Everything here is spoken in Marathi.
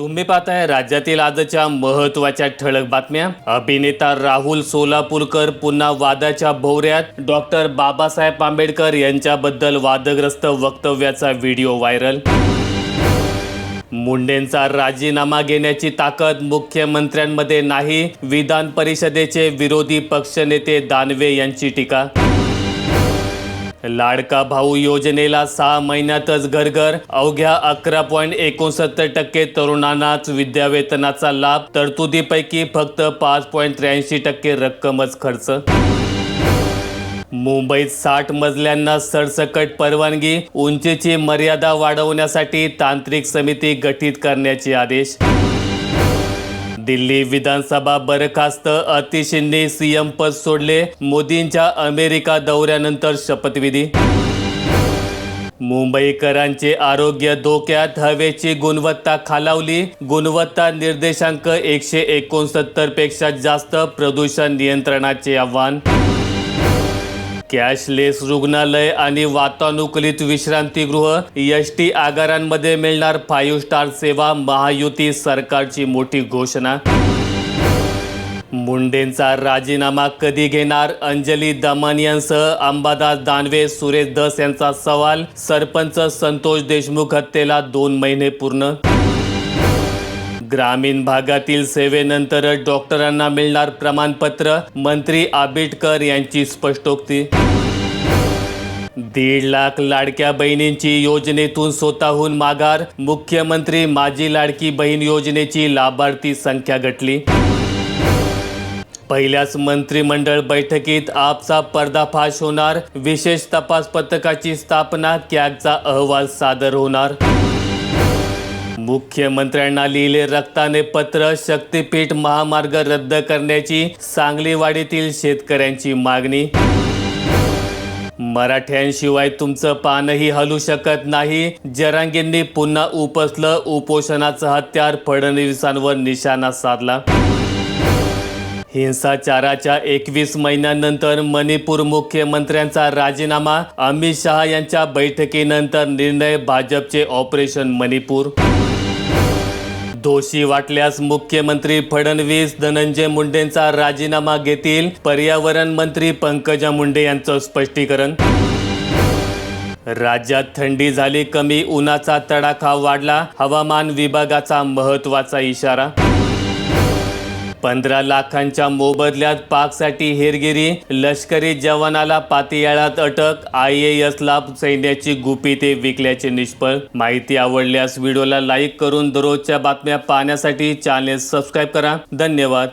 तुम्ही पाहताय राज्यातील आजच्या महत्त्वाच्या ठळक बातम्या. अभिनेता राहुल सोलापूरकर पुन्हा वादाच्या भोवऱ्यात. डॉक्टर बाबासाहेब आंबेडकर यांच्याबद्दल वादग्रस्त वक्तव्याचा व्हिडिओ व्हायरल. मुंडेंचा राजीनामा घेण्याची ताकद मुख्यमंत्र्यांमध्ये नाही. विधान परिषदेचे विरोधी पक्षनेते दानवे यांची टीका. लाडका भाऊ योजनेला सहा महिन्यातच घरघर. अवघ्या अकरा पॉईंट एकोणसत्तर टक्के तरुणांनाच विद्यावेतनाचा लाभ. तरतुदीपैकी फक्त पाच पॉईंट त्र्याऐंशी टक्के रक्कमच खर्च. मुंबईत साठ मजल्यांना सरसकट परवानगी. उंचीची मर्यादा वाढवण्यासाठी तांत्रिक समिती गठीत करण्याचे आदेश. दिल्ली विधानसभा बरखास्त अतिशींनी सीएम पद सोडले. मोदींच्या अमेरिका दौऱ्यानंतर शपथविधी. मुंबईकरांचे आरोग्य धोक्यात हवेची गुणवत्ता खालावली. गुणवत्ता निर्देशांक एकशे एकोणसत्तरपेक्षा जास्त प्रदूषण नियंत्रणाचे आव्हान. कॅशलेस रुग्णालय आणि वातानुकूलित विश्रांतीगृह एस टी आगारांमध्ये मिळणार फाईव्ह स्टार सेवा महायुती सरकारची मोठी घोषणा. मुंडेंचा राजीनामा कधी घेणार? अंजली दमन यांसह अंबादास दानवे सुरेश धस यांचा सवाल सरपंच संतोष देशमुख हत्येला दोन महिने पूर्ण ग्रामीण भागातील सेवेनंतरच डॉक्टरांना मिळणार प्रमाणपत्र मंत्री आंबेडकर यांची स्पष्टोक्ती. दीड लाख लाडक्या बहिणींची योजनेतून स्वतःहून माघार मुख्यमंत्री माझी लाडकी बहीण योजनेची लाभार्थी संख्या घटली. पहिल्याच मंत्रिमंडळ बैठकीत आपचा पर्दाफाश होणार विशेष तपास पथकाची स्थापना कॅगचा अहवाल सादर होणार. मुख्यमंत्र्यांना लिहिले रक्ताने पत्र शक्तीपीठ महामार्ग रद्द करण्याची सांगलीवाडीतील शेतकऱ्यांची मागणी. मराठ्यांशिवाय तुमचं पानही हलू शकत नाही. जरांगींनी पुन्हा उपसलं उपोषणाचं हत्यार फडणवीसांवर निशाणा साधला. हिंसाचाराच्या एकवीस महिन्यानंतर मणिपूर मुख्यमंत्र्यांचा राजीनामा अमित शहा यांच्या बैठकीनंतर निर्णय भाजपचे ऑपरेशन मणिपूर. दोषी वाटल्यास मुख्यमंत्री फडणवीस धनंजय मुंडेंचा राजीनामा घेतील. पर्यावरण मंत्री पंकजा मुंडे यांचं स्पष्टीकरण. राज्यात थंडी झाली कमी उन्हाचा तडाखा वाढला. हवामान विभागाचा महत्त्वाचा इशारा. पंधरा लाखांच्या मोबदल्यात पाकसाठी हेरगिरी लष्करी जवानाला पातियाळात अटक आय ए एसला सैन्याची गुपिते विकल्याचे निष्फळ. माहिती आवडल्यास व्हिडिओला लाईक करून दररोजच्या बातम्या पाहण्यासाठी चॅनेल सबस्क्राईब करा. धन्यवाद.